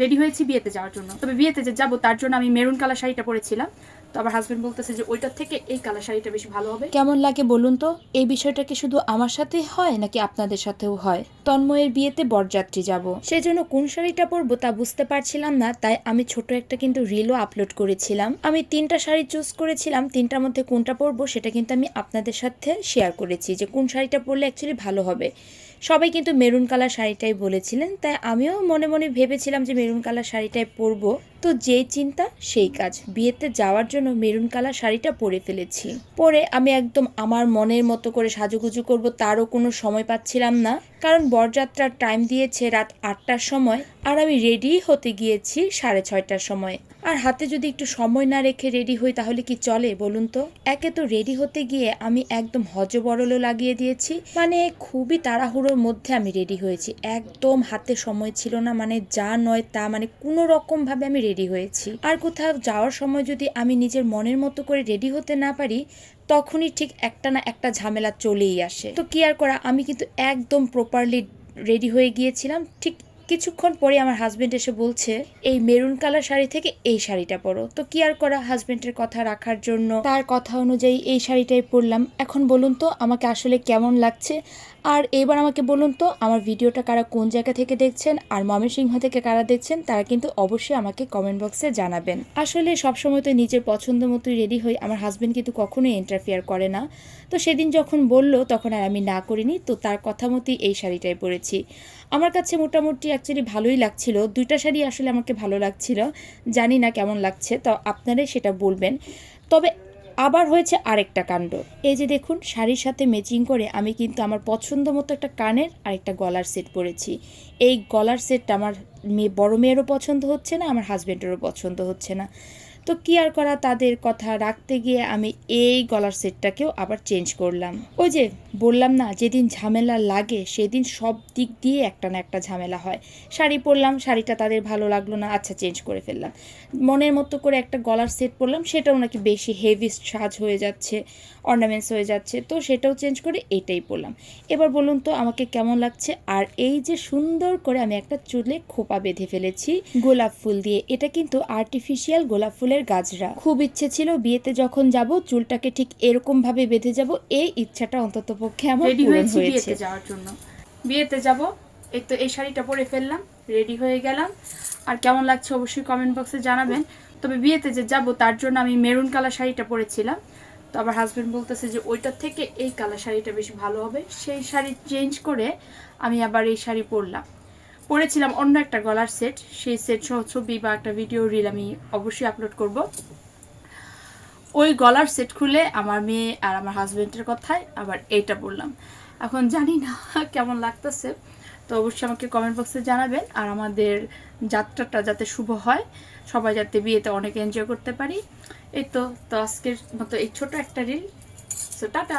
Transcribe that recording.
Ready হয়েছি বিয়েতে যাওয়ার জন্য। তবে বিয়েতে যে যাব তার জন্য আমি মেরুন কালার শাড়িটা পরেছিলাম। তো আবার হাজবেন্ড বলতেছে যে ওইটার থেকে এই কালার শাড়িটা বেশি ভালো হবে। কেমন লাগে বলুন তো? এই বিষয়টা কি শুধু আমার সাথে হয় নাকি আপনাদের সাথেও হয়? তন্ময়ের বিয়েতে বরযাত্রী যাব। সেই জন্য কোন শাড়িটা পরবো তা বুঝতে পারছিলাম না, তাই আমি ছোট একটা কিন্তু রিলও আপলোড করেছিলাম। আমি তিনটা শাড়ি চুজ করেছিলাম, তিনটার মধ্যে কোনটা পরবো সেটা কিন্তু আমি আপনাদের সাথে শেয়ার করেছি যে কোন শাড়িটা পরলে অ্যাকচুয়ালি ভালো হবে। সবাই কিন্তু মেরুন কালার শাড়িটাই বলেছিলেন, তাই আমিও মনে মনে ভেবেছিলাম যে মেরুন কালার শাড়িটাই পরবো। তো যেই চিন্তা, সেই কাজ। বিয়েতে যাওয়ার জন্য মেরুন কালার শাড়িটা পরে ফেলেছি। পরে আমি একদম আমার মনের মতো করে সাজুগুজু করব, তারও কোনো সময় পাচ্ছিলাম না। কারণ বরযাত্রার টাইম দিয়েছে রাত আটটার সময়। আর আমি রেডি হতে গিয়েছি সাড়ে ছয়টার সময়। আর হাতে যদি একটু সময় না রেখে রেডি হই, তাহলে কি চলে বলুন তো? একে তো রেডি হতে গিয়ে আমি একদম হজবরলও লাগিয়ে দিয়েছি। মানে খুবই তাড়াহুড়োর মধ্যে আমি রেডি হয়েছি। একদম হাতে সময় ছিল না মানে যা নয় তা মানে কোনো রকম ভাবে আমি রেডি হয়েছি। আর কোথাও যাওয়ার সময় যদি আমি নিজের মনের মতো করে রেডি হতে না পারি, তখনই ঠিক একটা না একটা ঝামেলা চলেই আসে। তো কি আর করা, আমি কিন্তু একদম প্রপারলি রেডি হয়ে গিয়েছিলাম। ঠিক কিছুক্ষণ পরে আমার হাজবেন্ড এসে বলছে, এই মেরুন কালার শাড়ি থেকে এই শাড়িটা পরো। তো কি আর করা হাজবেন্ডের কথা রাখার জন্য? তার কথা অনুযায়ী এই শাড়িটাই পরলাম। এখন বলুন তো, আমাকে আসলে কেমন লাগছে? আর এবার আমাকে বলুন তো, আমার ভিডিওটা কারা কোন জায়গা থেকে দেখছেন? আর ময়মনসিংহ থেকে কারা দেখছেন? তারা কিন্তু অবশ্যই আমাকে কমেন্ট বক্সে জানাবেন। আসলে সবসময় তো নিজের পছন্দ মতোই রেডি হই। আমার হাজবেন্ড কিন্তু কখনোই ইন্টারফেয়ার করে না। তো সেদিন যখন বলল, তখন আর আমি না করিনি। তো তার কথা মতোই এই শাড়িটাই পরেছি। আমার কাছে মোটামুটি অ্যাকচুয়ালি ভালোই লাগছিল। দুইটা শাড়ি আসলে আমাকে ভালো লাগছিল। জানি না কেমন লাগছে, তো আপনারাই সেটা বলবেন। তবে আবার হয়েছে আরেকটা কাণ্ড। এই যে দেখুন, শাড়ির সাথে ম্যাচিং করে আমি কিন্তু আমার পছন্দ মতো একটা কানের আর একটা গলার সেট পরেছি। এই গলার সেটটা আমার মেয়ে, বড়ো মেয়েরও পছন্দ হচ্ছে না, আমার হাজব্যান্ডেরও পছন্দ হচ্ছে না। তো কি আর করা তাদের কথা রাখতে গিয়ে আমি এই গলার সেটটাকেও আবার চেঞ্জ করলাম। ওই যে বললাম না, যেদিন ঝামেলা লাগে সেদিন সব দিক দিয়ে একটা না একটা ঝামেলা হয়। শাড়ি পরলাম, শাড়িটা তাদের ভালো লাগল না আচ্ছা চেঞ্জ করে ফেললাম। মনের মতো করে একটা গলার সেট পরলাম, সেটাও নাকি বেশি হেভি সাজ হয়ে যাচ্ছে অর্নামেন্টস হয়ে যাচ্ছে, তো সেটাও চেঞ্জ করে এটাই পরলাম। এবার বলুন তো আমাকে কেমন লাগছে? আর এই যে সুন্দর করে আমি একটা চুলে খোপা বেঁধে ফেলেছি গোলাপ ফুল দিয়ে, এটা কিন্তু আর্টিফিশিয়াল গোলাপ ফুলের গাজরা খুব ইচ্ছে ছিল বিয়েতে যখন যাব চুলটাকে ঠিক এরকম ভাবে বেঁধে যাব এই ইচ্ছাটা অন্তত পক্ষে আমার পূরণ হয়েছে বিয়েতে যাওয়ার জন্য। বিয়েতে যাব এই তো এই শাড়িটা পরে ফেললাম রেডি হয়ে গেলাম। আর কেমন লাগছে অবশ্যই কমেন্ট বক্সে জানাবেন। তবে বিয়েতে যে যাব তার জন্য আমি মেরুন কালার শাড়িটা পরেছিলাম। তো আবার হাজবেন্ড বলতেছে যে ওইটার থেকে এই কালার শাড়িটা বেশি ভালো হবে। সেই শাড়ি চেঞ্জ করে আমি আবার এই শাড়ি পরলাম। পরেছিলাম অন্য একটা গলার সেট সেই সেট সহ ছবি বা একটা ভিডিও রিল আমি অবশ্যই আপলোড করব। ওই গলার সেট খুলে আমার মেয়ে আর আমার হাজবেন্ডের কথায় আবার এইটা বললাম। এখন জানি না কেমন লাগতেছে, তো অবশ্যই আমাকে কমেন্ট বক্সে জানাবেন। আর আমাদের যাত্রাটা যাতে শুভ হয়, সবাই যাতে বিয়েতে অনেক এনজয় করতে পারি। এই তো তো আজকের মতো এই ছোট একটা রিল সো টাটা